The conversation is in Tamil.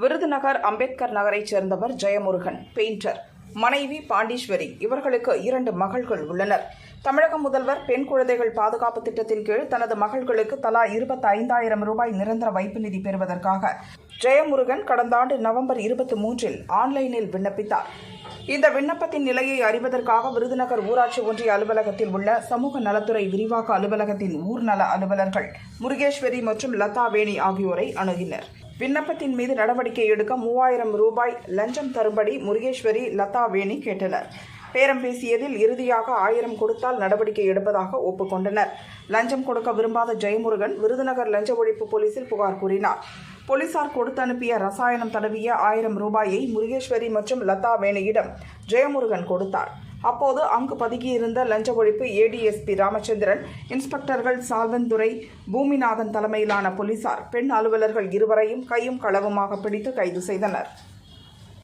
விருதுநகர் அம்பேத்கர் நகரைச் சேர்ந்தவர் ஜெயமுருகன் பெயிண்டர். மனைவி பாண்டீஸ்வரி இவர்களுக்கு இரண்டு மகள்கள் உள்ளனர். தமிழக முதல்வர் பெண் குழந்தைகள் பாதுகாப்பு திட்டத்தின் கீழ் தனது மகள்களுக்கு தலா இருபத்தி ஐந்தாயிரம் ரூபாய் நிரந்தர வைப்பு நிதி பெறுவதற்காக ஜெயமுருகன் கடந்த ஆண்டு நவம்பர் இருபத்தி மூன்றில் ஆன்லைனில் விண்ணப்பித்தார். இந்த விண்ணப்பத்தின் நிலையை அறிவதற்காக விருதுநகர் ஊராட்சி ஒன்றிய அலுவலகத்தில் உள்ள சமூக நலத்துறை விரிவாக்க அலுவலகத்தின் ஊர்நல அலுவலர்கள் முருகேஸ்வரி மற்றும் லதா வேணி ஆகியோரை அணுகினர். விண்ணப்பத்தின் மீது நடவடிக்கை எடுக்க மூவாயிரம் ரூபாய் லஞ்சம் தரும்படி முருகேஸ்வரி லதா வேணி கேட்டனர். பேரம் பேசியதில் இறுதியாக ஆயிரம் கொடுத்தால் நடவடிக்கை எடுப்பதாக ஒப்புக்கொண்டனர். லஞ்சம் கொடுக்க விரும்பாத ஜெயமுருகன் விருதுநகர் லஞ்ச ஒழிப்பு போலீசில் புகார் கூறினார். போலீசார் கொடுத்து அனுப்பிய ரசாயனம் தடவிய ஆயிரம் ரூபாயை முருகேஸ்வரி மற்றும் லதா வேணியிடம் ஜெயமுருகன் கொடுத்தார். அப்போது அங்கு பதுங்கியிருந்த லஞ்ச ஒழிப்பு ஏடிஎஸ்பி ராமச்சந்திரன் இன்ஸ்பெக்டர்கள் சால்வன்துரை பூமிநாதன் தலைமையிலான போலீசார் பெண் அலுவலர்கள் இருவரையும் கையும் களவுமாக பிடித்து கைது செய்தனர்.